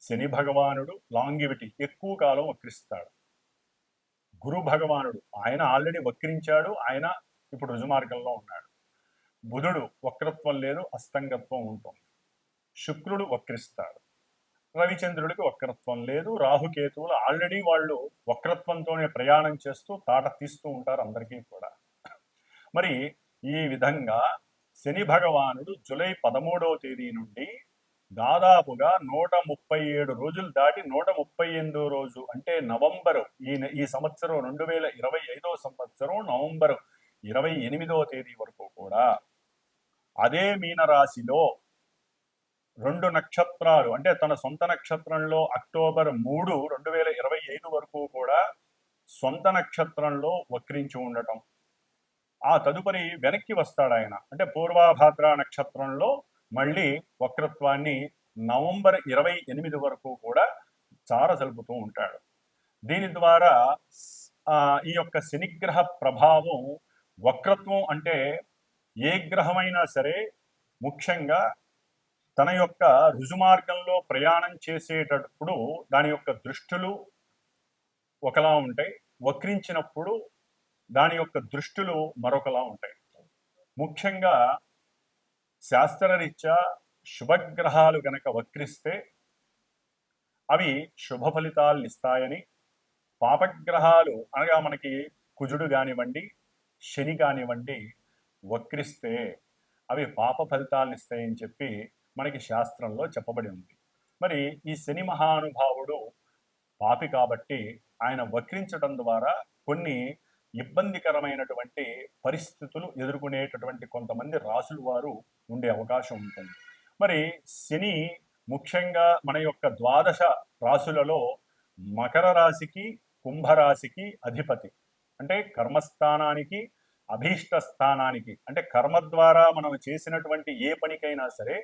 శని భగవానుడు లాంగివిటీ ఎక్కువ కాలం వక్రిస్తాడు. గురు భగవానుడు ఆయన ఆల్రెడీ వక్రించాడు ఆయన ఇప్పుడు రుజుమార్గంలో ఉన్నాడు. బుధుడు వక్రత్వం లేదు అస్తంగత్వం ఉంటుంది. శుక్రుడు వక్రిస్తాడు. రవిచంద్రుడికి వక్రత్వం లేదు రాహుకేతువులు ఆల్రెడీ వాళ్ళు వక్రత్వంతోనే ప్రయాణం చేస్తూ తాట తీస్తూ ఉంటారు అందరికీ కూడా. మరి ఈ విధంగా శని భగవానుడు జూలై పదమూడవ తేదీ నుండి దాదాపుగా నూట ముప్పై ఏడు రోజులు దాటి నూట ముప్పై ఎనిమిదో రోజు అంటే నవంబరు ఈ ఈ సంవత్సరం రెండు వేల ఇరవై ఐదో సంవత్సరం నవంబరు ఇరవై ఎనిమిదో తేదీ వరకు కూడా అదే మీనరాశిలో రెండు నక్షత్రాలు అంటే తన సొంత నక్షత్రంలో అక్టోబర్ మూడు రెండు వేల ఇరవై ఐదు వరకు కూడా సొంత నక్షత్రంలో వక్రించి ఉండటం. ఆ తదుపరి వెనక్కి వస్తాడు ఆయన అంటే పూర్వాభాద్ర నక్షత్రంలో మళ్ళీ వక్రత్వాన్ని నవంబర్ ఇరవై ఎనిమిది వరకు కూడా చారసలుపుతూ ఉంటాడు. దీని ద్వారా ఈ యొక్క శనిగ్రహ ప్రభావం వక్రత్వం అంటే ఏ గ్రహమైనా సరే ముఖ్యంగా తన యొక్క రుజుమార్గంలో ప్రయాణం చేసేటప్పుడు దాని యొక్క దృష్టులు ఒకలా ఉంటాయి. వక్రించినప్పుడు దాని యొక్క దృష్టులు మరొకలా ఉంటాయి. ముఖ్యంగా శాస్త్రరీత్యా శుభగ్రహాలు గనక వక్రిస్తే అవి శుభ ఫలితాలను ఇస్తాయని పాపగ్రహాలు అనగా మనకి కుజుడు కానివ్వండి శని కానివ్వండి వక్రిస్తే అవి పాప ఫలితాలను ఇస్తాయని చెప్పి మనకి శాస్త్రంలో చెప్పబడి ఉంది. మరి ఈ శని మహానుభావుడు పాపి కాబట్టి ఆయన వక్రించడం ద్వారా కొన్ని ఇబ్బందికరమైనటువంటి పరిస్థితులు ఎదుర్కొనేటటువంటి కొంతమంది రాసులు వారు ఉండే అవకాశం ఉంటుంది. మరి శని ముఖ్యంగా మన యొక్క ద్వాదశ రాసులలో మకర రాశికి కుంభరాశికి అధిపతి. అంటే కర్మస్థానానికి అభీష్ట స్థానానికి. అంటే కర్మ ద్వారా మనం చేసినటువంటి ఏ పనికైనా సరే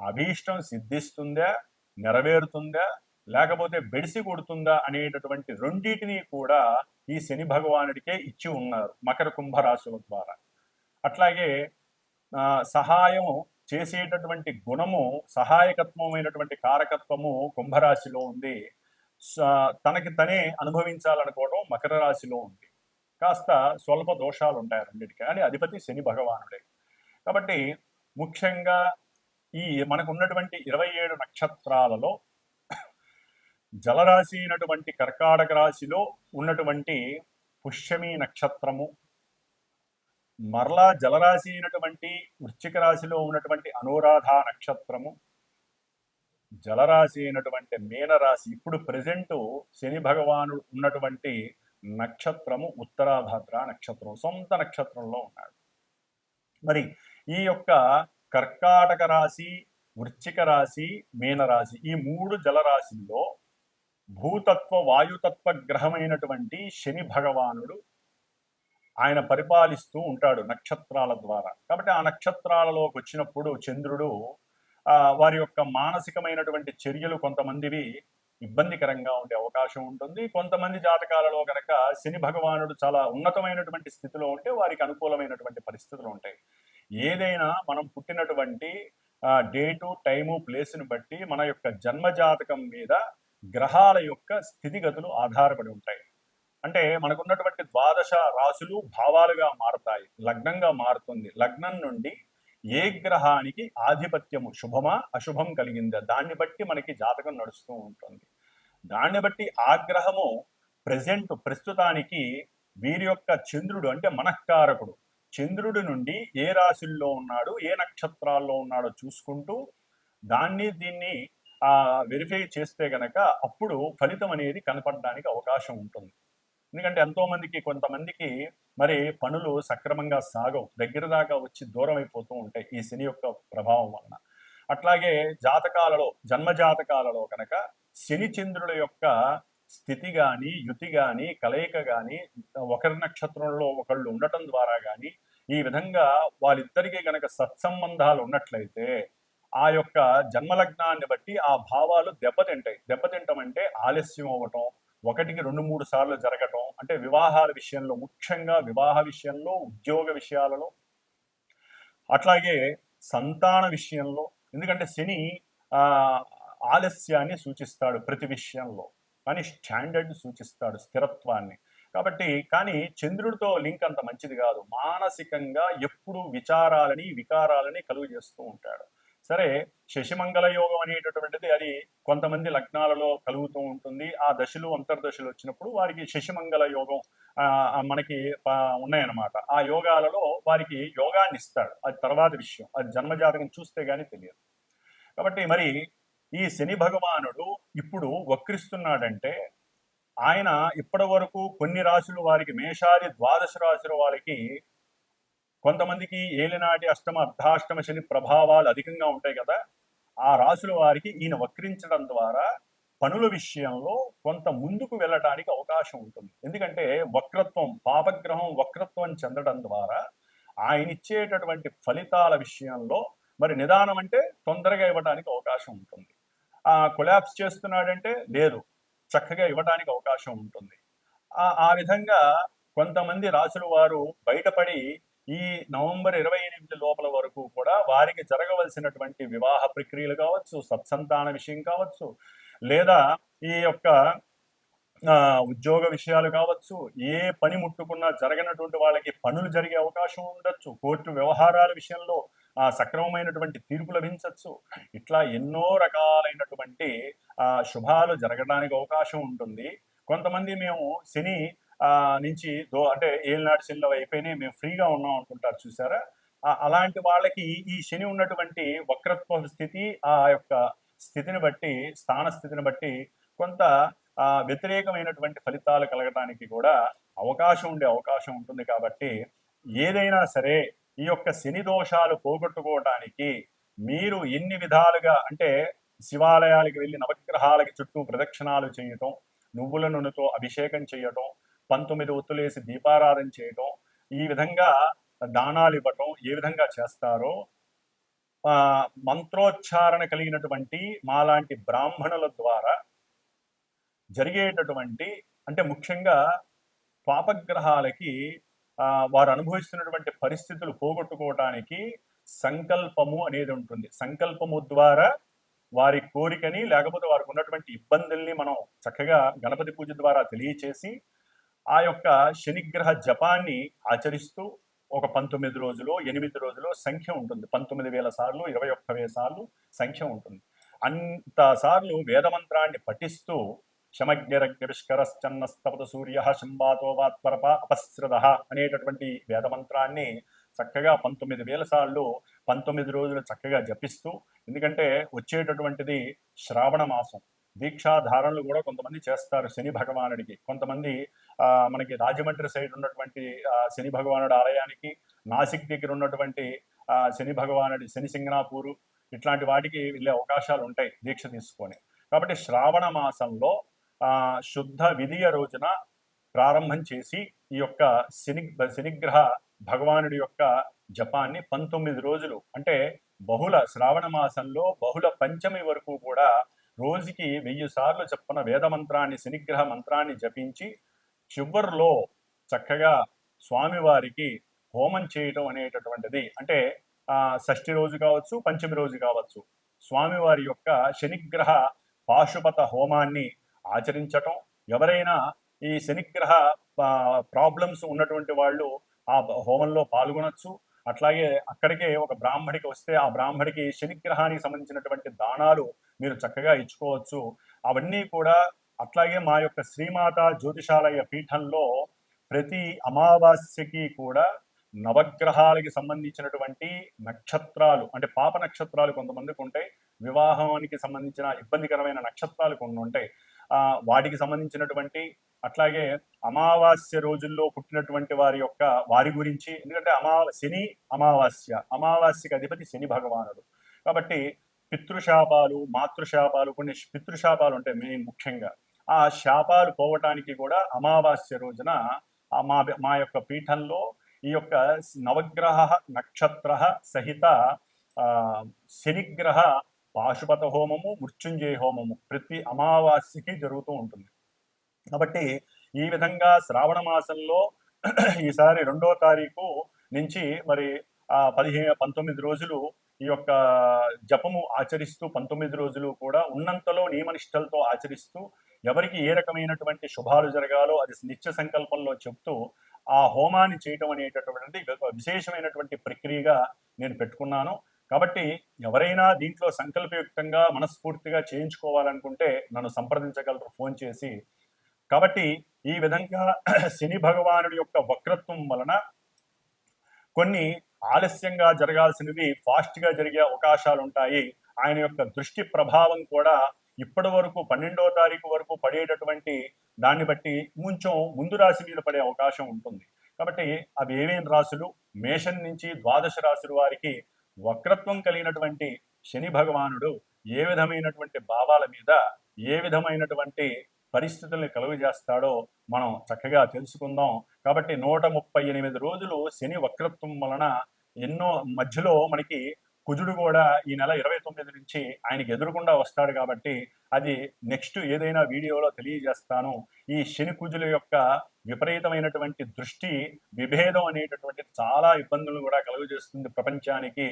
అభీష్టం సిద్ధిస్తుందా నెరవేరుతుందా లేకపోతే బెడిసి కొడుతుందా అనేటటువంటి రెండింటిని కూడా ఈ శని భగవానుడికే ఇచ్చి ఉన్నారు మకర కుంభ రాశుల ద్వారా. అట్లాగే ఆ, సహాయం చేసేటటువంటి గుణము సహాయకత్వమైనటువంటి కారకత్వము కుంభరాశిలో ఉంది. తనకి తనే అనుభవించాలనుకోవడం మకర రాశిలో ఉంది. కాస్త స్వల్ప దోషాలు ఉంటాయి రెండింటికి. కానీ అధిపతి శని భగవానుడే. కాబట్టి ముఖ్యంగా ఈ మనకు ఉన్నటువంటి ఇరవై ఏడు నక్షత్రాలలో జలరాశి అయినటువంటి కర్కాటక రాశిలో ఉన్నటువంటి పుష్యమి నక్షత్రము. మరలా జలరాశి అయినటువంటి వృశ్చిక రాశిలో ఉన్నటువంటి అనురాధ నక్షత్రము. జలరాశి అయినటువంటి మీనరాశి ఇప్పుడు ప్రజెంట్ శని భగవానుడు ఉన్నటువంటి నక్షత్రము ఉత్తరాభద్ర నక్షత్రం సొంత నక్షత్రంలో ఉన్నాడు. మరి ఈ యొక్క కర్కాటక రాశి వృశ్చిక రాశి మీనరాశి ఈ మూడు జలరాశుల్లో భూతత్వ వాయుతత్వ గ్రహమైనటువంటి శని భగవానుడు ఆయన పరిపాలిస్తూ ఉంటాడు నక్షత్రాల ద్వారా. కాబట్టి ఆ నక్షత్రాలలోకి వచ్చినప్పుడు చంద్రుడు ఆ, వారి యొక్క మానసికమైనటువంటి చర్యలు కొంతమందివి ఇబ్బందికరంగా ఉండే అవకాశం ఉంటుంది. కొంతమంది జాతకాలలో కనుక శని భగవానుడు చాలా ఉన్నతమైనటువంటి స్థితిలో ఉంటే వారికి అనుకూలమైనటువంటి పరిస్థితులు ఉంటాయి. ఏదైనా మనం పుట్టినటువంటి డేటు టైము ప్లేస్ని బట్టి మన యొక్క జన్మ జాతకం మీద గ్రహాల యొక్క స్థితిగతులు ఆధారపడి ఉంటాయి. అంటే మనకున్నటువంటి ద్వాదశ రాశులు భావాలుగా మారతాయి లగ్నంగా మారుతుంది. లగ్నం నుండి ఏ గ్రహానికి ఆధిపత్యము శుభమా అశుభం కలిగిందా? దాన్ని బట్టి మనకి జాతకం నడుస్తూ ఉంటుంది. దాన్ని బట్టి ఆ గ్రహము ప్రజెంట్ ప్రస్తుతానికి వీరి యొక్క చంద్రుడు అంటే మనఃకారకుడు. చంద్రుడి నుండి ఏ రాశుల్లో ఉన్నాడు ఏ నక్షత్రాల్లో ఉన్నాడో చూసుకుంటూ దాన్ని దీన్ని వెరిఫై చేస్తే గనక అప్పుడు ఫలితం అనేది కనపడడానికి అవకాశం ఉంటుంది. ఎందుకంటే ఎంతోమందికి కొంతమందికి మరి పనులు సక్రమంగా సాగవు. దగ్గర దాకా వచ్చి దూరం అయిపోతూ ఉంటాయి ఈ శని యొక్క ప్రభావం వలన. అట్లాగే జాతకాలలో జన్మ జాతకాలలో కనుక శని చంద్రుల యొక్క స్థితి కానీ యుతి కానీ కలయిక కానీ ఒకరి నక్షత్రంలో ఒకళ్ళు ఉండటం ద్వారా కానీ ఈ విధంగా వాళ్ళిద్దరికీ గనక సత్సంబంధాలు ఉన్నట్లయితే ఆ యొక్క జన్మలగ్నాన్ని బట్టి ఆ భావాలు దెబ్బతింటాయి. దెబ్బతింటం అంటే ఆలస్యం అవ్వటం ఒకటికి రెండు మూడు సార్లు జరగటం అంటే వివాహాల విషయంలో ముఖ్యంగా వివాహ విషయంలో ఉద్యోగ విషయాలలో అట్లాగే సంతాన విషయంలో. ఎందుకంటే శని ఆ ఆలస్యాన్ని సూచిస్తాడు ప్రతి విషయంలో. కానీ స్టాండర్డ్ సూచిస్తాడు స్థిరత్వాన్ని. కాబట్టి కానీ చంద్రుడితో లింక్ అంత మంచిది కాదు. మానసికంగా ఎప్పుడు విచారాలని వికారాలని కలుగు చేస్తూ ఉంటాడు. సరే శశిమంగళ యోగం అనేటటువంటిది అది కొంతమంది లగ్నాలలో కలుగుతూ ఉంటుంది. ఆ దశలు అంతర్దశలు వచ్చినప్పుడు వారికి శశిమంగళ యోగం ఆ, మనకి ఉన్నాయన్నమాట. ఆ యోగాలలో వారికి యోగాన్ని ఇస్తాడు అది తర్వాత విషయం. అది జన్మజాతకం చూస్తే కానీ తెలియదు. కాబట్టి మరి ఈ శని భగవానుడు ఇప్పుడు వక్రిస్తున్నాడంటే ఆయన ఇప్పటి వరకు కొన్ని రాశులు వారికి మేషాది ద్వాదశ రాశుల వారికి కొంతమందికి ఏలినాటి అష్టమ అర్ధాష్టమ శని ప్రభావాలు అధికంగా ఉంటాయి కదా ఆ రాసుల వారికి ఈయన వక్రించడం ద్వారా పనుల విషయంలో కొంత ముందుకు వెళ్ళటానికి అవకాశం ఉంటుంది. ఎందుకంటే వక్రత్వం పాపగ్రహం వక్రత్వం చెందడం ద్వారా ఆయన ఇచ్చేటటువంటి ఫలితాల విషయంలో మరి నిదానం అంటే తొందరగా ఇవ్వడానికి అవకాశం ఉంటుంది. ఆ కొలాప్స్ చేస్తున్నాడంటే లేదు చక్కగా ఇవ్వడానికి అవకాశం ఉంటుంది. ఆ ఆ విధంగా కొంతమంది రాసుల వారు బయటపడి ఈ నవంబర్ ఇరవై ఎనిమిది లోపల వరకు కూడా వారికి జరగవలసినటువంటి వివాహ ప్రక్రియలు కావచ్చు సత్సంతాన విషయం కావచ్చు లేదా ఈ యొక్క ఆ, ఉద్యోగ విషయాలు కావచ్చు ఏ పని ముట్టుకున్నా జరగనటువంటి వాళ్ళకి పనులు జరిగే అవకాశం ఉండొచ్చు కోర్టు వ్యవహారాల విషయంలో ఆ సక్రమమైనటువంటి తీర్పు లభించవచ్చు ఇట్లా ఎన్నో రకాలైనటువంటి ఆ శుభాలు జరగడానికి అవకాశం ఉంటుంది. కొంతమంది మేము శని నుంచి దో అంటే ఏళ్ళనాటి శనిలో అయిపోయినాయి మేము ఫ్రీగా ఉన్నాం అనుకుంటారు చూసారా? అలాంటి వాళ్ళకి ఈ శని ఉన్నటువంటి వక్రత్వ స్థితి ఆ యొక్క స్థితిని బట్టి స్థాన స్థితిని బట్టి కొంత ఆ, వ్యతిరేకమైనటువంటి ఫలితాలు కలగడానికి కూడా అవకాశం ఉండే అవకాశం ఉంటుంది కాబట్టి ఏదైనా సరే ఈ యొక్క శని దోషాలు పోగొట్టుకోవటానికి మీరు ఎన్ని విధాలుగా అంటే శివాలయాలకు వెళ్ళి నవగ్రహాలకి చుట్టూ ప్రదక్షిణాలు చేయటం నువ్వుల నూనెతో అభిషేకం చేయటం పంతొమ్మిది ఒత్తులేసి దీపారాధన చేయటం ఈ విధంగా దానాలు ఇవ్వటం ఏ విధంగా చేస్తారో ఆ, మంత్రోచ్చారణ కలిగినటువంటి మాలాంటి బ్రాహ్మణుల ద్వారా జరిగేటటువంటి అంటే ముఖ్యంగా పాపగ్రహాలకి ఆ, వారు అనుభవిస్తున్నటువంటి పరిస్థితులు పోగొట్టుకోవటానికి సంకల్పము అనేది ఉంటుంది. సంకల్పము ద్వారా వారి కోరికని లేకపోతే వారికి ఉన్నటువంటి ఇబ్బందుల్ని మనం చక్కగా గణపతి పూజ ద్వారా తెలియచేసి ఆ యొక్క శనిగ్రహ జపాన్ని ఆచరిస్తూ ఒక పంతొమ్మిది రోజులు ఎనిమిది రోజులు సంఖ్య ఉంటుంది. పంతొమ్మిది వేల సార్లు ఇరవై ఒక్క వేల సార్లు సంఖ్య ఉంటుంది. అంత సార్లు వేదమంత్రాన్ని పఠిస్తూ శమజ్ఞరగ్నిష్కరశ్చన్నస్తపత సూర్య శంబాతో వాత్పరప అపశ్రద అనేటటువంటి వేదమంత్రాన్ని చక్కగా పంతొమ్మిది వేల సార్లు పంతొమ్మిది రోజులు చక్కగా జపిస్తూ ఎందుకంటే వచ్చేటటువంటిది శ్రావణ మాసం. దీక్షాధారణలు కూడా కొంతమంది చేస్తారు శని భగవానుడికి. కొంతమంది మనకి రాజమండ్రి సైడ్ ఉన్నటువంటి శని భగవానుడి ఆలయానికి నాసిక్ దగ్గర ఉన్నటువంటి ఆ, శని భగవానుడి శని సింగనాపూరు ఇట్లాంటి వాటికి వెళ్ళే అవకాశాలు ఉంటాయి దీక్ష తీసుకొని. కాబట్టి శ్రావణ మాసంలో ఆ, శుద్ధ విధియ రోజున ప్రారంభం చేసి ఈ యొక్క శని శనిగ్రహ భగవానుడి యొక్క జపాన్ని పంతొమ్మిది రోజులు అంటే బహుళ శ్రావణ మాసంలో బహుళ పంచమి వరకు కూడా రోజుకి వెయ్యి సార్లు చెప్పిన వేద మంత్రాన్ని శనిగ్రహ మంత్రాన్ని జపించి చివరిలో చక్కగా స్వామివారికి హోమం చేయటం అనేటటువంటిది. అంటే షష్ఠి రోజు కావచ్చు పంచమి రోజు కావచ్చు స్వామివారి యొక్క శనిగ్రహ పాశుపత హోమాన్ని ఆచరించటం ఎవరైనా ఈ శనిగ్రహ ప్రాబ్లమ్స్ ఉన్నటువంటి వాళ్ళు ఆ హోమంలో పాల్గొనొచ్చు. అట్లాగే అక్కడికే ఒక బ్రాహ్మడికి వస్తే ఆ బ్రాహ్మడికి శనిగ్రహానికి సంబంధించినటువంటి దానాలు మీరు చక్కగా ఇచ్చుకోవచ్చు. అవన్నీ కూడా అట్లాగే మా యొక్క శ్రీమాత జ్యోతిషాలయ పీఠంలో ప్రతి అమావాస్యకి కూడా నవగ్రహాలకి సంబంధించినటువంటి నక్షత్రాలు అంటే పాప నక్షత్రాలు కొంతమందికి ఉంటాయి. వివాహానికి సంబంధించిన ఇబ్బందికరమైన నక్షత్రాలు కొన్ని ఉంటాయి. వాటికి సంబంధించినటువంటి అట్లాగే అమావాస్య రోజుల్లో పుట్టినటువంటి వారి యొక్క వారి గురించి ఎందుకంటే అమావ శని అమావాస్య అమావాస్యకి అధిపతి శని భగవానుడు. కాబట్టి పితృశాపాలు మాతృశాపాలు కొన్ని పితృశాపాలు ఉంటాయి మెయిన్ ముఖ్యంగా. ఆ శాపాలు పోవటానికి కూడా అమావాస్య రోజున మా మా యొక్క పీఠంలో ఈ యొక్క నవగ్రహ నక్షత్ర సహిత ఆ, శనిగ్రహ పాశుపత హోమము మృత్యుంజయ హోమము ప్రతి అమావాస్యకి జరుగుతూ ఉంటుంది. కాబట్టి ఈ విధంగా శ్రావణ మాసంలో ఈసారి రెండో తారీఖు నుంచి మరి ఆ పదిహేను పంతొమ్మిది రోజులు ఈ యొక్క జపము ఆచరిస్తూ పంతొమ్మిది రోజులు కూడా ఉన్నంతలో నియమనిష్టలతో ఆచరిస్తూ ఎవరికి ఏ రకమైనటువంటి శుభాలు జరగాలో అది నిత్య సంకల్పంలో చెప్తూ ఆ హోమాన్ని చేయటం అనేటటువంటి విశేషమైనటువంటి ప్రక్రియగా నేను పెట్టుకున్నాను. కాబట్టి ఎవరైనా దీంట్లో సంకల్పయుక్తంగా మనస్ఫూర్తిగా చేయించుకోవాలనుకుంటే నన్ను సంప్రదించగలరు ఫోన్ చేసి. కాబట్టి ఈ విధంగా శని భగవానుడి యొక్క వక్రత్వం వలన కొన్ని ఆలస్యంగా జరగాల్సినవి ఫాస్ట్గా జరిగే అవకాశాలు ఉంటాయి ఆయన యొక్క దృష్టి ప్రభావం కూడా ఇప్పటి వరకు పన్నెండవ తారీఖు వరకు పడేటటువంటి దాన్ని బట్టి కొంచెం ముందు రాశి మీద పడే అవకాశం ఉంటుంది. కాబట్టి అవి ఏమేమి రాశులు? మేషం నుంచి ద్వాదశ రాశుల వారికి వక్రత్వం కలిగినటువంటి శని భగవానుడు ఏ విధమైనటువంటి భావాల మీద ఏ విధమైనటువంటి పరిస్థితుల్ని కలుగజేస్తాడో మనం చక్కగా తెలుసుకుందాం. కాబట్టి నూట ముప్పై ఎనిమిది రోజులు శని వక్రత్వం వలన ఎన్నో మధ్యలో మనకి కుజుడు కూడా ఈ నెల ఇరవై తొమ్మిది నుంచి ఆయనకి ఎదురుకుండా వస్తాడు కాబట్టి అది నెక్స్ట్ ఏదైనా వీడియోలో తెలియజేస్తాను. ఈ శని కుజుల యొక్క విపరీతమైనటువంటి దృష్టి విభేదం అనేటటువంటి చాలా ఇబ్బందులు కూడా కలుగజేస్తుంది ప్రపంచానికి.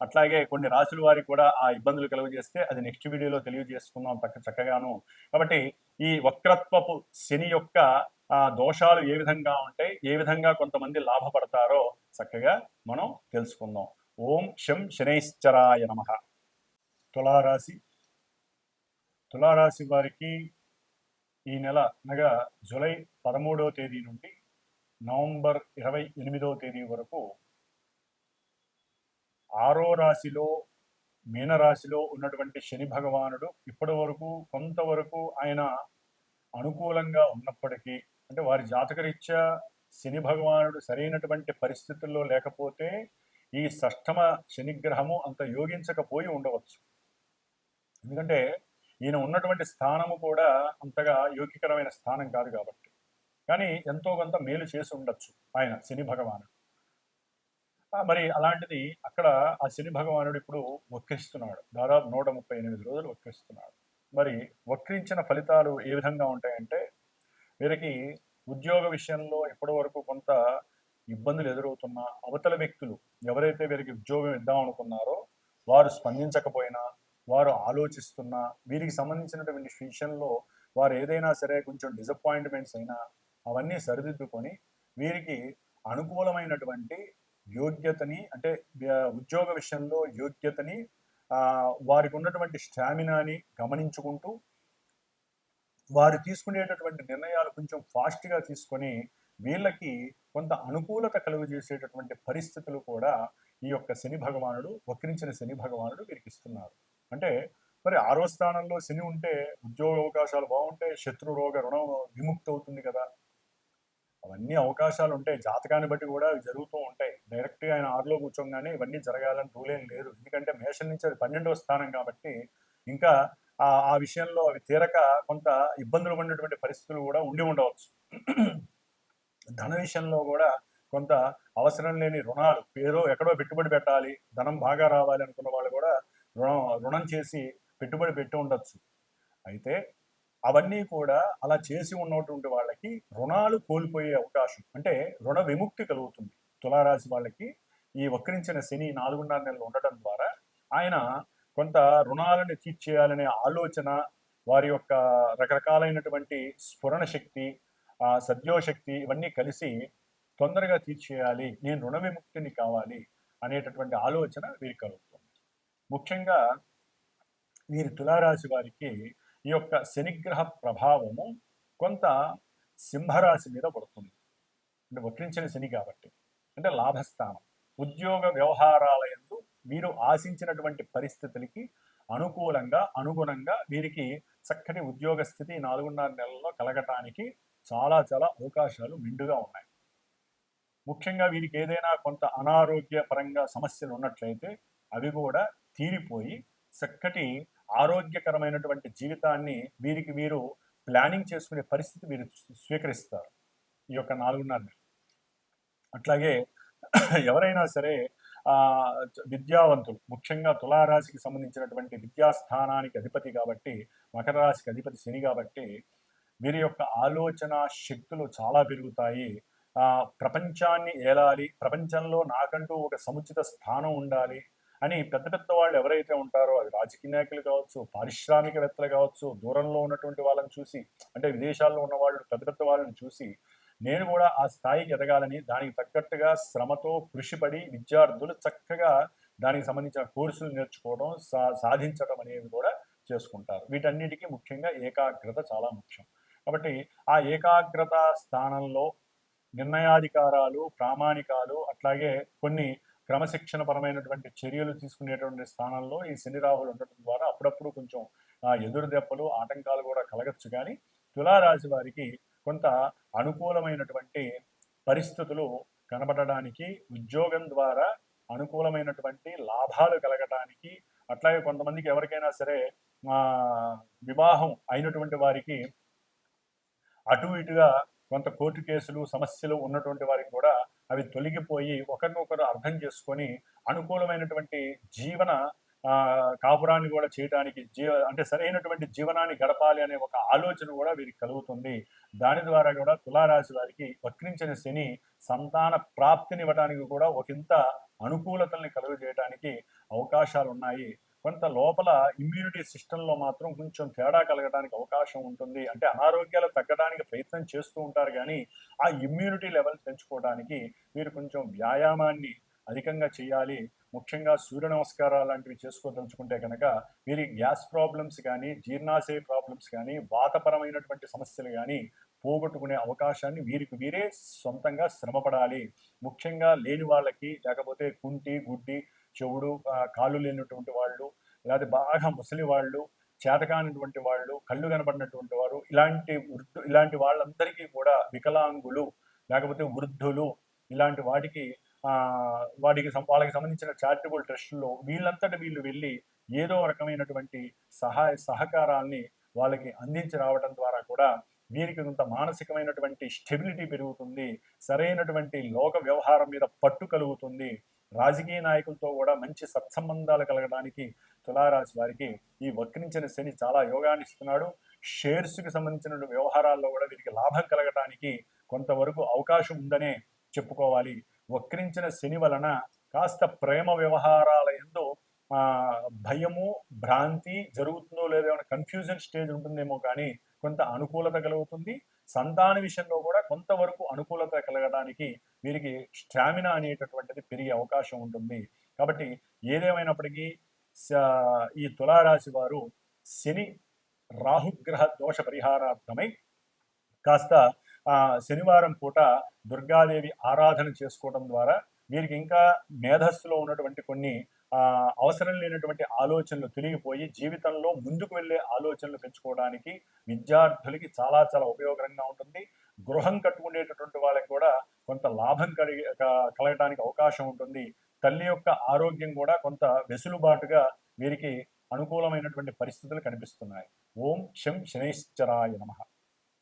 అట్లాగే కొన్ని రాసుల వారికి కూడా ఆ ఇబ్బందులు కలుగజేస్తే అది నెక్స్ట్ వీడియోలో తెలియజేసుకుందాం చక్క చక్కగాను. కాబట్టి ఈ వక్రత్వపు శని యొక్క ఆ దోషాలు ఏ విధంగా ఉంటాయి ఏ విధంగా కొంతమంది లాభపడతారో చక్కగా మనం తెలుసుకుందాం. ఓం శం శనైశ్చరాయ నమ. తులారాశి. తులారాశి వారికి ఈ నెల అనగా జూలై పదమూడవ తేదీ నుండి నవంబర్ ఇరవై ఎనిమిదవ తేదీ వరకు ఆరో రాశిలో మీనరాశిలో ఉన్నటువంటి శని భగవానుడు ఇప్పటి వరకు కొంతవరకు ఆయన అనుకూలంగా ఉన్నప్పటికీ అంటే వారి జాతకరీత్యా శని భగవానుడు సరైనటువంటి పరిస్థితుల్లో లేకపోతే ఈ షష్టమ శనిగ్రహము అంత యోగించకపోయి ఉండవచ్చు. ఎందుకంటే ఈయన ఉన్నటువంటి స్థానము కూడా అంతగా యోగికరమైన స్థానం కాదు కాబట్టి. కానీ ఎంతో కొంత మేలు చేసి ఉండొచ్చు ఆయన శని భగవానుడు. మరి అలాంటిది అక్కడ ఆ శని భగవానుడు ఇప్పుడు వక్రిస్తున్నాడు. దాదాపు నూట ముప్పై ఎనిమిది రోజులు వక్రిస్తున్నాడు. మరి వక్రించిన ఫలితాలు ఏ విధంగా ఉంటాయంటే వీరికి ఉద్యోగ విషయంలో ఇప్పటి వరకు కొంత ఇబ్బందులు ఎదురవుతున్న అవతల వ్యక్తులు ఎవరైతే వీరికి ఉద్యోగం ఇద్దాం అనుకున్నారో వారు స్పందించకపోయినా వారు ఆలోచిస్తున్నా వీరికి సంబంధించినటువంటి విషయంలో వారు ఏదైనా సరే కొంచెం డిసప్పాయింట్మెంట్స్ అయినా అవన్నీ సరిదిద్దుకొని వీరికి అనుకూలమైనటువంటి యోగ్యతని అంటే ఉద్యోగ విషయంలో యోగ్యతని వారికి ఉన్నటువంటి స్టామినాని గమనించుకుంటూ వారు తీసుకునేటటువంటి నిర్ణయాలు కొంచెం ఫాస్ట్గా తీసుకొని వీళ్ళకి కొంత అనుకూలత కలుగజేసేటటువంటి పరిస్థితులు కూడా ఈ యొక్క శని భగవానుడు వక్రించిన శని భగవానుడు వీరికి ఇస్తున్నారు. అంటే మరి ఆరో స్థానంలో శని ఉంటే ఉద్యోగ అవకాశాలు బాగుంటాయి శత్రు రోగ రుణం విముక్తి అవుతుంది కదా. అవన్నీ అవకాశాలు ఉంటాయి జాతకాన్ని బట్టి కూడా అవి జరుగుతూ ఉంటాయి. డైరెక్ట్గా ఆయన ఆరులో కూర్చోగానే ఇవన్నీ జరగాలని రూలేం లేదు. ఎందుకంటే మేషం నుంచి అది పన్నెండవ స్థానం కాబట్టి ఇంకా ఆ ఆ విషయంలో అవి తీరక కొంత ఇబ్బందులు పడినటువంటి పరిస్థితులు కూడా ఉండి ఉండవచ్చు. ధన విషయంలో కూడా కొంత అవసరం లేని రుణాలు ఏదో ఎక్కడో పెట్టుబడి పెట్టాలి ధనం బాగా రావాలి అనుకున్న వాళ్ళు కూడా రుణం రుణం చేసి పెట్టుబడి పెట్టి ఉండొచ్చు. అయితే అవన్నీ కూడా అలా చేసి ఉన్నటువంటి వాళ్ళకి రుణాలు కోల్పోయే అవకాశం అంటే రుణ విముక్తి కలుగుతుంది. తులారాశి వాళ్ళకి ఈ వక్రించిన శని నాలుగున్నర నెలలు ఉండటం ద్వారా ఆయన కొంత రుణాలను తీర్చేయాలనే ఆలోచన వారి యొక్క రకరకాలైనటువంటి స్ఫురణ శక్తి ఆ సద్యోశక్తి ఇవన్నీ కలిసి తొందరగా తీర్చేయాలి నేను రుణ విముక్తిని కావాలి అనేటటువంటి ఆలోచన వీరికి కలుగుతుంది. ముఖ్యంగా వీరి తులారాశి వారికి ఈ యొక్క శనిగ్రహ ప్రభావము కొంత సింహరాశి మీద పడుతుంది. అంటే వక్రించిన శని కాబట్టి. అంటే లాభస్థానం. ఉద్యోగ వ్యవహారాల యందు వీరు ఆశించినటువంటి పరిస్థితులకి అనుకూలంగా అనుగుణంగా వీరికి చక్కటి ఉద్యోగ స్థితి నాలుగున్నర నెలల్లో కలగటానికి చాలా చాలా అవకాశాలు మెండుగా ఉన్నాయి. ముఖ్యంగా వీరికి ఏదైనా కొంత అనారోగ్య పరంగా సమస్యలు ఉన్నట్లయితే అవి కూడా తీరిపోయి చక్కటి ఆరోగ్యకరమైనటువంటి జీవితాన్ని వీరికి వీరు ప్లానింగ్ చేసుకునే పరిస్థితి వీరు స్వీకరిస్తారు ఈ యొక్క నాలుగున్నర నెలలు అట్లాగే ఎవరైనా సరే ఆ విద్యావంతులు ముఖ్యంగా తులారాశికి సంబంధించినటువంటి విద్యాస్థానానికి అధిపతి కాబట్టి మకర రాశికి అధిపతి శని కాబట్టి వీరి యొక్క ఆలోచన శక్తులు చాలా పెరుగుతాయి. ప్రపంచాన్ని ఏలాలి ప్రపంచంలో నాకంటూ ఒక సముచిత స్థానం ఉండాలి అని పెద్ద పెద్ద వాళ్ళు ఎవరైతే ఉంటారో అది రాజకీయ నాయకులు కావచ్చు పారిశ్రామికవేత్తలు కావచ్చు దూరంలో ఉన్నటువంటి వాళ్ళని చూసి అంటే విదేశాల్లో ఉన్న వాళ్ళు పెద్ద పెద్ద వాళ్ళని చూసి నేను కూడా ఆ స్థాయికి ఎదగాలని దానికి తగ్గట్టుగా శ్రమతో కృషిపడి విద్యార్థులు చక్కగా దానికి సంబంధించిన కోర్సులు నేర్చుకోవడం సా సాధించడం అనేవి కూడా చేసుకుంటారు. వీటన్నిటికీ ముఖ్యంగా ఏకాగ్రత చాలా ముఖ్యం. కాబట్టి ఆ ఏకాగ్రత స్థానంలో నిర్ణయాధికారాలు ప్రామాణికాలు అట్లాగే కొన్ని క్రమశిక్షణ పరమైనటువంటి చర్యలు తీసుకునేటువంటి స్థానంలో ఈ శని రాహులు ఉండటం ద్వారా అప్పుడప్పుడు కొంచెం ఆ, ఎదురు దెబ్బలు ఆటంకాలు కూడా కలగచ్చు. కానీ తులారాశి వారికి కొంత అనుకూలమైనటువంటి పరిస్థితులు కనబడడానికి ఉద్యోగం ద్వారా అనుకూలమైనటువంటి లాభాలు కలగటానికి అట్లాగే కొంతమందికి ఎవరికైనా సరే వివాహం అయినటువంటి వారికి అటు ఇటుగా కొంత కోర్టు కేసులు సమస్యలు ఉన్నటువంటి వారికి కూడా అవి తొలగిపోయి ఒకరినొకరు అర్థం చేసుకొని అనుకూలమైనటువంటి జీవన కాపురాన్ని కూడా చేయడానికి జీవ అంటే సరైనటువంటి జీవనాన్ని గడపాలి అనే ఒక ఆలోచన కూడా వీరికి కలుగుతుంది. దాని ద్వారా కూడా తులారాశి వారికి వక్రించిన శని సంతాన ప్రాప్తినివ్వడానికి కూడా ఒకంత అనుకూలతల్ని కలుగజేయడానికి అవకాశాలు ఉన్నాయి కొంత లోపల ఇమ్యూనిటీ సిస్టంలో మాత్రం కొంచెం తేడా కలగడానికి అవకాశం ఉంటుంది. అంటే అనారోగ్యాలు తగ్గడానికి ప్రయత్నం చేస్తూ ఉంటారు కానీ ఆ ఇమ్యూనిటీ లెవెల్ పెంచుకోవడానికి మీరు కొంచెం వ్యాయామాన్ని అధికంగా చేయాలి. ముఖ్యంగా సూర్య నమస్కారాలు లాంటివి చేసుకోదలుచుకుంటే కనుక వీరి గ్యాస్ ప్రాబ్లమ్స్ కానీ జీర్ణాశయ ప్రాబ్లమ్స్ కానీ వాతపరమైనటువంటి సమస్యలు కానీ పోగొట్టుకునే అవకాశాన్ని వీరికి వీరే సొంతంగా శ్రమపడాలి. ముఖ్యంగా లేని వాళ్ళకి లేకపోతే కుంటి గుడ్డి చెవుడు కాళ్ళు లేనటువంటి వాళ్ళు లేకపోతే బాగా ముసలి వాళ్ళు చేతకానటువంటి వాళ్ళు కళ్ళు కనబడినటువంటి వారు ఇలాంటి వృద్ధు ఇలాంటి వాళ్ళందరికీ కూడా వికలాంగులు లేకపోతే వృద్ధులు ఇలాంటి వాటికి వాటికి సం- వాళ్ళకి సంబంధించిన చారిటబుల్ ట్రస్టుల్లో వీళ్ళంతట వీళ్ళు వెళ్ళి ఏదో రకమైనటువంటి సహాయ సహకారాన్ని వాళ్ళకి అందించి రావడం ద్వారా కూడా వీరికి కొంత మానసికమైనటువంటి స్టెబిలిటీ పెరుగుతుంది సరైనటువంటి లోక వ్యవహారం మీద పట్టు కలుగుతుంది రాజకీయ నాయకులతో కూడా మంచి సత్సంబంధాలు కలగడానికి తులారాశి వారికి ఈ వక్రించిన శని చాలా యోగాన్ని ఇస్తున్నాడు. షేర్స్కి సంబంధించిన వ్యవహారాల్లో కూడా వీరికి లాభం కలగడానికి కొంతవరకు అవకాశం ఉందనే చెప్పుకోవాలి. వక్రించిన శని వలన కాస్త ప్రేమ వ్యవహారాల ఎందు భయము భ్రాంతి జరుగుతుందో లేదో కన్ఫ్యూజన్ స్టేజ్ ఉంటుందేమో కానీ కొంత అనుకూలత కలుగుతుంది. సంతాన విషయంలో కూడా కొంతవరకు అనుకూలత కలగడానికి వీరికి స్టామినా అనేటటువంటిది పెరిగే అవకాశం ఉంటుంది. కాబట్టి ఏదేమైనప్పటికీ ఈ తులారాశి వారు శని రాహుగ్రహ దోష పరిహారార్థమై కాస్త ఆ, శనివారం పూట దుర్గాదేవి ఆరాధన చేసుకోవడం ద్వారా వీరికి ఇంకా మేధస్సులో ఉన్నటువంటి కొన్ని అవసరం లేనటువంటి ఆలోచనలు తొలగిపోయి జీవితంలో ముందుకు వెళ్ళే ఆలోచనలు పెంచుకోవడానికి విద్యార్థులకి చాలా చాలా ఉపయోగకరంగా ఉంటుంది. గృహం కట్టుకునేటటువంటి వాళ్ళకి కూడా కొంత లాభం కలిగి కలగడానికి అవకాశం ఉంటుంది. తల్లి యొక్క ఆరోగ్యం కూడా కొంత వెసులుబాటుగా వీరికి అనుకూలమైనటువంటి పరిస్థితులు కనిపిస్తున్నాయి. ఓం శం శనైశ్చరాయ నమః.